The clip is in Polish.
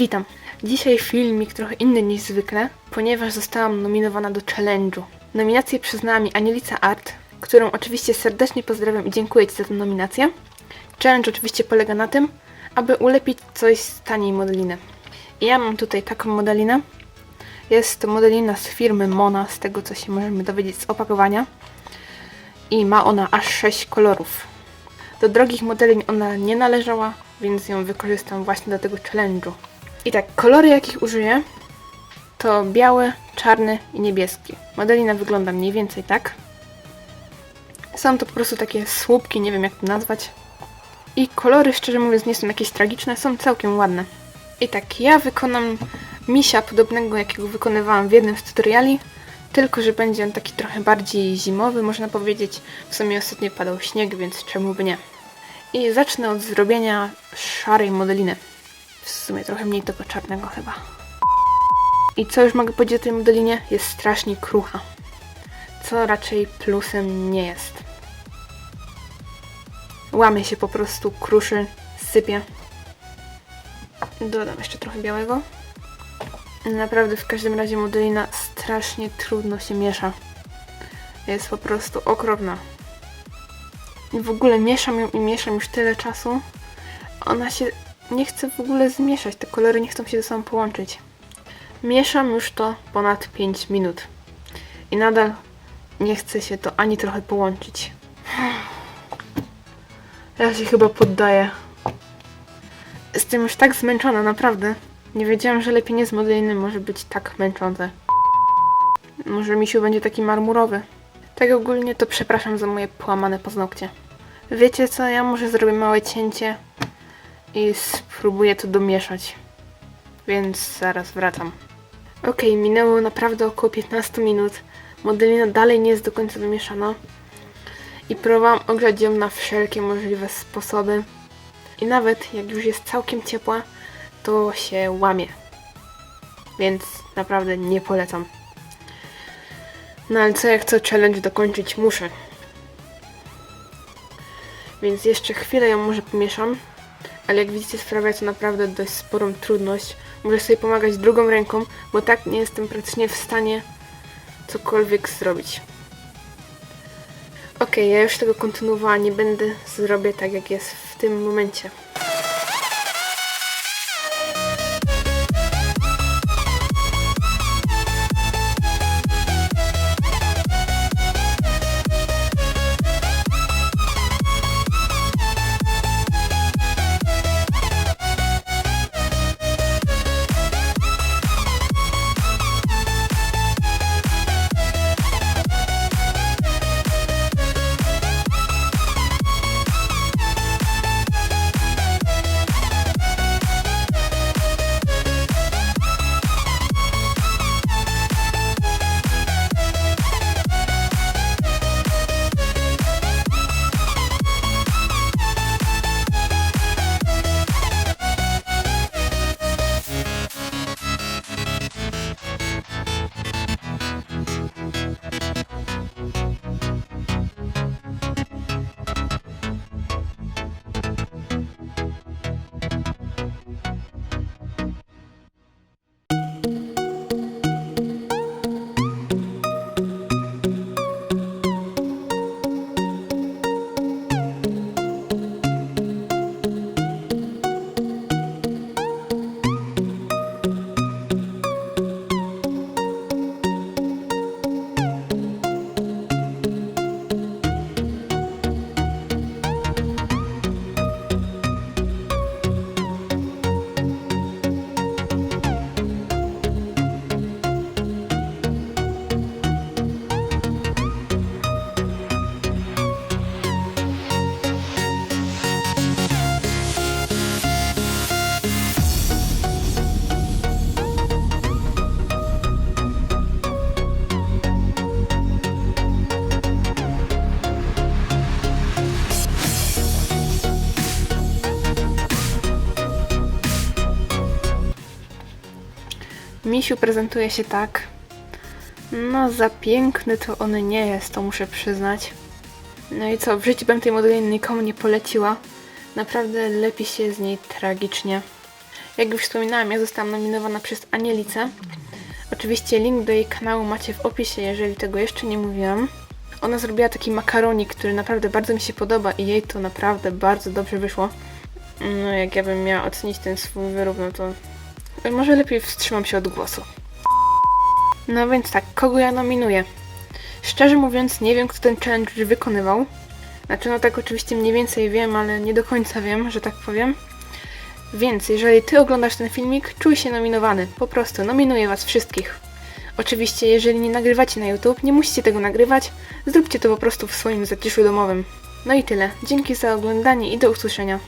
Witam. Dzisiaj filmik trochę inny niż zwykle, ponieważ zostałam nominowana do challenge'u. Nominację przyznała mi Anielica Art, którą oczywiście serdecznie pozdrawiam i dziękuję Ci za tę nominację. Challenge oczywiście polega na tym, aby ulepić coś z taniej modeliny. I ja mam tutaj taką modelinę. Jest to modelina z firmy Mona, z tego co się możemy dowiedzieć z opakowania. I ma ona aż 6 kolorów. Do drogich modelin ona nie należała, więc ją wykorzystam właśnie do tego challenge'u. I tak, kolory jakich użyję to biały, czarny i niebieski. Modelina wygląda mniej więcej tak. Są to po prostu takie słupki, nie wiem jak to nazwać. I kolory, szczerze mówiąc, nie są jakieś tragiczne, są całkiem ładne. I tak, ja wykonam misia podobnego, jakiego wykonywałam w jednym z tutoriali, tylko że będzie on taki trochę bardziej zimowy, można powiedzieć. W sumie ostatnio padał śnieg, więc czemu by nie. I zacznę od zrobienia szarej modeliny. W sumie trochę mniej tego czarnego chyba. I co już mogę powiedzieć o tej modelinie? Jest strasznie krucha. Co raczej plusem nie jest. Łamie się po prostu, kruszy, sypie. Dodam jeszcze trochę białego. Naprawdę w każdym razie modelina strasznie trudno się miesza. Jest po prostu okropna. I w ogóle mieszam ją i mieszam już tyle czasu. Ona się nie chce w ogóle zmieszać. Te kolory nie chcą się ze sobą połączyć. Mieszam już to ponad 5 minut. I nadal nie chce się to ani trochę połączyć. Ja się chyba poddaję. Jestem już tak zmęczona, naprawdę. Nie wiedziałam, że lepienie z modeliny może być tak męczące. Może misiu będzie taki marmurowy. Tak ogólnie to przepraszam za moje połamane paznokcie. Wiecie co, ja może zrobię małe cięcie i spróbuję to domieszać. Więc zaraz wracam. Okej, minęło naprawdę około 15 minut. Modelina dalej nie jest do końca wymieszana. I próbowałam ogrzać ją na wszelkie możliwe sposoby. I nawet jak już jest całkiem ciepła, to się łamie. Więc naprawdę nie polecam. No ale co jak co challenge dokończyć muszę. Więc jeszcze chwilę ją może pomieszam. Ale jak widzicie sprawia to naprawdę dość sporą trudność. Muszę sobie pomagać drugą ręką, bo tak nie jestem praktycznie w stanie cokolwiek zrobić. Okej, ja już tego kontynuowała nie będę. Zrobię tak jak jest w tym momencie. Misiu prezentuje się tak. No, za piękny to on nie jest, to muszę przyznać. No i co, w życiu bym tej modeliny nikomu nie poleciła. Naprawdę lepi się z niej tragicznie. Jak już wspominałam, ja zostałam nominowana przez Anielicę. Oczywiście link do jej kanału macie w opisie, jeżeli tego jeszcze nie mówiłam. Ona zrobiła taki makaronik, który naprawdę bardzo mi się podoba i jej to naprawdę bardzo dobrze wyszło. No, jak ja bym miała ocenić ten swój wyrób, no to może lepiej wstrzymam się od głosu. No więc tak, kogo ja nominuję? Szczerze mówiąc, nie wiem, kto ten challenge wykonywał. Znaczy, no tak oczywiście mniej więcej wiem, ale nie do końca wiem, że tak powiem. Więc jeżeli ty oglądasz ten filmik, czuj się nominowany. Po prostu nominuję was wszystkich. Oczywiście, jeżeli nie nagrywacie na YouTube, nie musicie tego nagrywać, zróbcie to po prostu w swoim zaciszu domowym. No i tyle. Dzięki za oglądanie i do usłyszenia.